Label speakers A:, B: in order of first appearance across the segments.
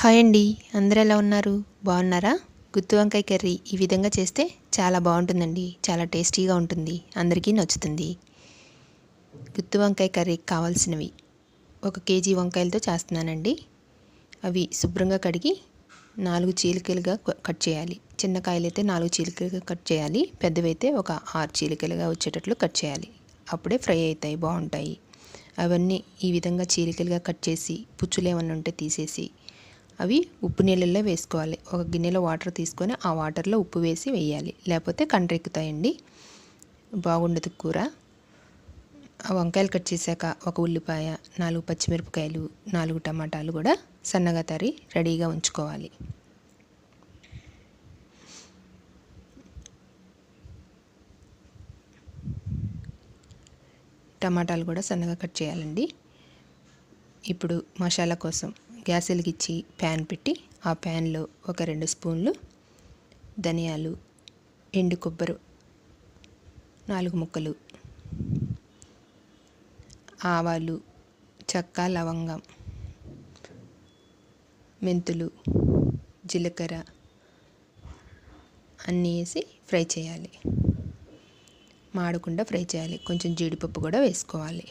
A: Hi అండి. అందరూ ఎలా ఉన్నారు? బాగున్నారా? గుత్తి వంకాయ కర్రీ ఈ విధంగా చేస్తే చాలా బాగుంటుందండి. చాలా టేస్టీగా ఉంటుంది. అందరికీ నచ్చుతుంది. గుత్తి వంకాయ కర్రీకి కావాల్సినవి ఒక కేజీ వంకాయలతో చేస్తున్నానండి. అవి శుభ్రంగా కడిగి నాలుగు చీలికలుగా కట్ చేయాలి. చిన్న కాయలైతే నాలుగు చీలికలుగా కట్ చేయాలి. పెద్దవైతే ఒక ఆరు చీలికలుగా వచ్చేటట్లు కట్ చేయాలి. అప్పుడే ఫ్రై అవుతాయి బాగుంటాయి. అవన్నీ ఈ విధంగా చీలికలుగా కట్ చేసి పుచ్చులు ఏమన్నా ఉంటే తీసేసి అవి ఉప్పు నీళ్ళల్లో వేసుకోవాలి. ఒక గిన్నెలో వాటర్ తీసుకొని ఆ వాటర్లో ఉప్పు వేసి వేయాలి. లేకపోతే కండ్రెక్కుతాయండి. బాగుండదు కూర. ఆ వంకాయలు కట్ చేశాక ఒక ఉల్లిపాయ నాలుగు పచ్చిమిరపకాయలు నాలుగు టమాటాలు కూడా సన్నగా తరి రెడీగా ఉంచుకోవాలి. టమాటాలు కూడా సన్నగా కట్ చేయాలండి. ఇప్పుడు మసాలా కోసం గ్యాస్ వెలిగించి ప్యాన్ పెట్టి ఆ ప్యాన్లో ఒక రెండు స్పూన్లు ధనియాలు ఎండు కొబ్బరి నాలుగు ముక్కలు ఆవాలు చక్క లవంగం మెంతులు జీలకర్ర అన్నీ వేసి ఫ్రై చేయాలి. మాడకుండా ఫ్రై చేయాలి. కొంచెం జీడిపప్పు కూడా వేసుకోవాలి.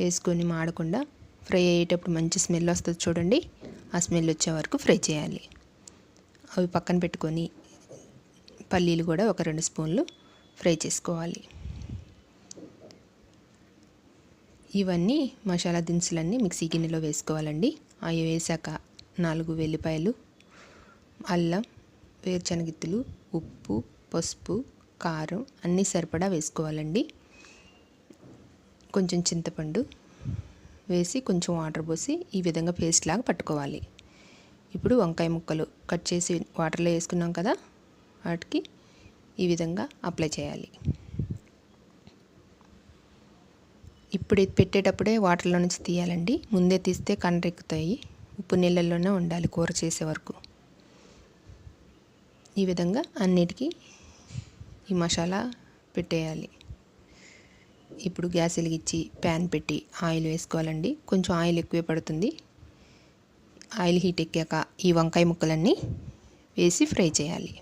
A: వేసుకొని మాడకుండా ఫ్రై అయ్యేటప్పుడు మంచి స్మెల్ వస్తుంది చూడండి. ఆ స్మెల్ వచ్చే వరకు ఫ్రై చేయాలి. అవి పక్కన పెట్టుకొని పల్లీలు కూడా ఒక రెండు స్పూన్లు ఫ్రై చేసుకోవాలి. ఇవన్నీ మసాలా దినుసులన్నీ మిక్సీ గిన్నెలో వేసుకోవాలండి. అవి వేసాక నాలుగు వెల్లిపాయలు అల్లం వేరుశనగిత్తులు ఉప్పు పసుపు కారం అన్నీ సరిపడా వేసుకోవాలండి. కొంచెం చింతపండు వేసి కొంచెం వాటర్ పోసి ఈ విధంగా పేస్ట్ లాగా పట్టుకోవాలి. ఇప్పుడు వంకాయ ముక్కలు కట్ చేసి వాటర్లో వేసుకున్నాం కదా వాటికి ఈ విధంగా అప్లై చేయాలి. ఇప్పుడు ఇది పెట్టేటప్పుడే వాటర్లో నుంచి తీయాలండి. ముందే తీస్తే కండ్రెక్కుతాయి ఉప్పు నీళ్ళల్లోనే ఉండాలి కూర చేసే వరకు. ఈ విధంగా అన్నిటికీ ఈ మసాలా పెట్టేయాలి. ఇప్పుడు గ్యాస్ వెలిగించి ప్యాన్ పెట్టి ఆయిల్ వేసుకోవాలండి. కొంచెం ఆయిల్ ఎక్కువే పడుతుంది. ఆయిల్ హీట్ ఎక్కాక ఈ వంకాయ ముక్కలన్నీ వేసి ఫ్రై చేయాలి.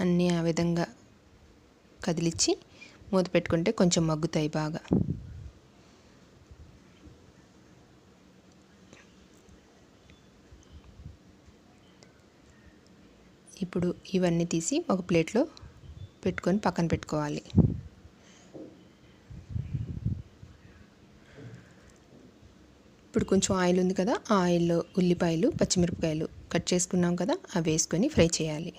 A: అన్నీ ఆ విధంగా కదిలిచ్చి మూత పెట్టుకుంటే కొంచెం మగ్గుతాయి బాగా. ఇప్పుడు ఇవన్నీ తీసి ఒక ప్లేట్లో పెట్టుకొని పక్కన పెట్టుకోవాలి. ఇప్పుడు కొంచెం ఆయిల్ ఉంది కదా ఆ ఆయిల్లో ఉల్లిపాయలు పచ్చిమిరపకాయలు కట్ చేసుకున్నాం కదా అవి వేసుకొని ఫ్రై చేయాలి.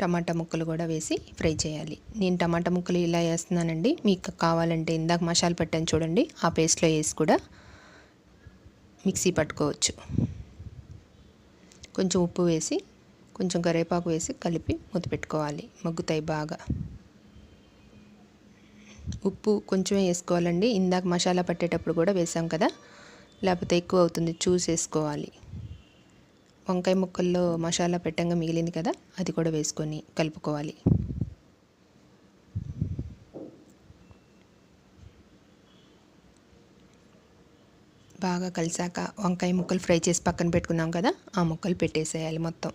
A: టమాటా ముక్కలు కూడా వేసి ఫ్రై చేయాలి. నేను టమాటా ముక్కలు ఇలా వేస్తున్నానండి మీకు కావాలంటే ఇందాక మసాలా పెట్టాను చూడండి ఆ పేస్ట్లో వేసి కూడా మిక్సీ పట్టుకోవచ్చు. కొంచెం ఉప్పు వేసి కొంచెం కరివేపాకు వేసి కలిపి మూత పెట్టుకోవాలి. మగ్గుతాయి బాగా. ఉప్పు కొంచెం వేసుకోవాలండి. ఇందాక మసాలా పట్టేటప్పుడు కూడా వేసాం కదా. లేకపోతే ఎక్కువ అవుతుంది. చూసి వేసుకోవాలి. వంకాయ ముక్కల్లో మసాలా పెట్టంగా మిగిలింది కదా అది కూడా వేసుకొని కలుపుకోవాలి. బాగా కలిసాక వంకాయ ముక్కలు ఫ్రై చేసి పక్కన పెట్టుకున్నాం కదా ఆ ముక్కలు పెట్టేసేయాలి మొత్తం.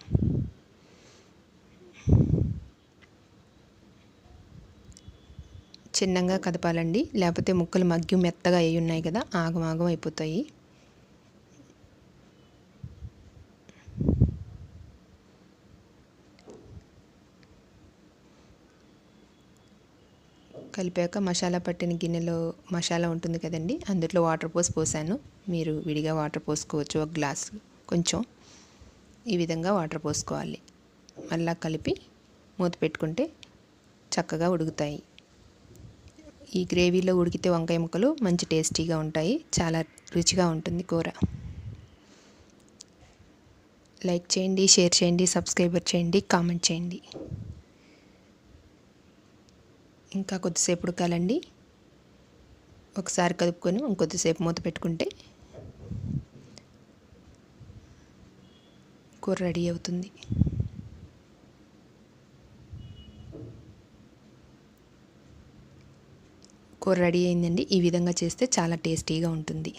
A: చిన్నగా కదపాలండి. లేకపోతే ముక్కలు మగ్గి మెత్తగా అయి ఉన్నాయి కదా ఆగమాగం అయిపోతాయి. కలిపాక మసాలా పట్టిన గిన్నెలో మసాలా ఉంటుంది కదండి అందులో వాటర్ పోసి పోసాను. మీరు విడిగా వాటర్ పోసుకోవచ్చు ఒక గ్లాస్ కొంచెం. ఈ విధంగా వాటర్ పోసుకోవాలి. మళ్ళా కలిపి మూత పెట్టుకుంటే చక్కగా ఉడుకుతాయి. ఈ గ్రేవీలో ఉడికితే వంకాయ ముక్కలు మంచి టేస్టీగా ఉంటాయి. చాలా రుచిగా ఉంటుంది కూర. లైక్ చేయండి షేర్ చేయండి సబ్స్క్రైబర్ చేయండి కామెంట్ చేయండి. ఇంకా కొద్దిసేపు ఉడకాలండి. ఒకసారి కదుపుకొని ఇంకొద్దిసేపు మూత పెట్టుకుంటే కూర రెడీ అవుతుంది. కూర రెడీ అయిందండి. ఈ విధంగా చేస్తే చాలా టేస్టీగా ఉంటుంది.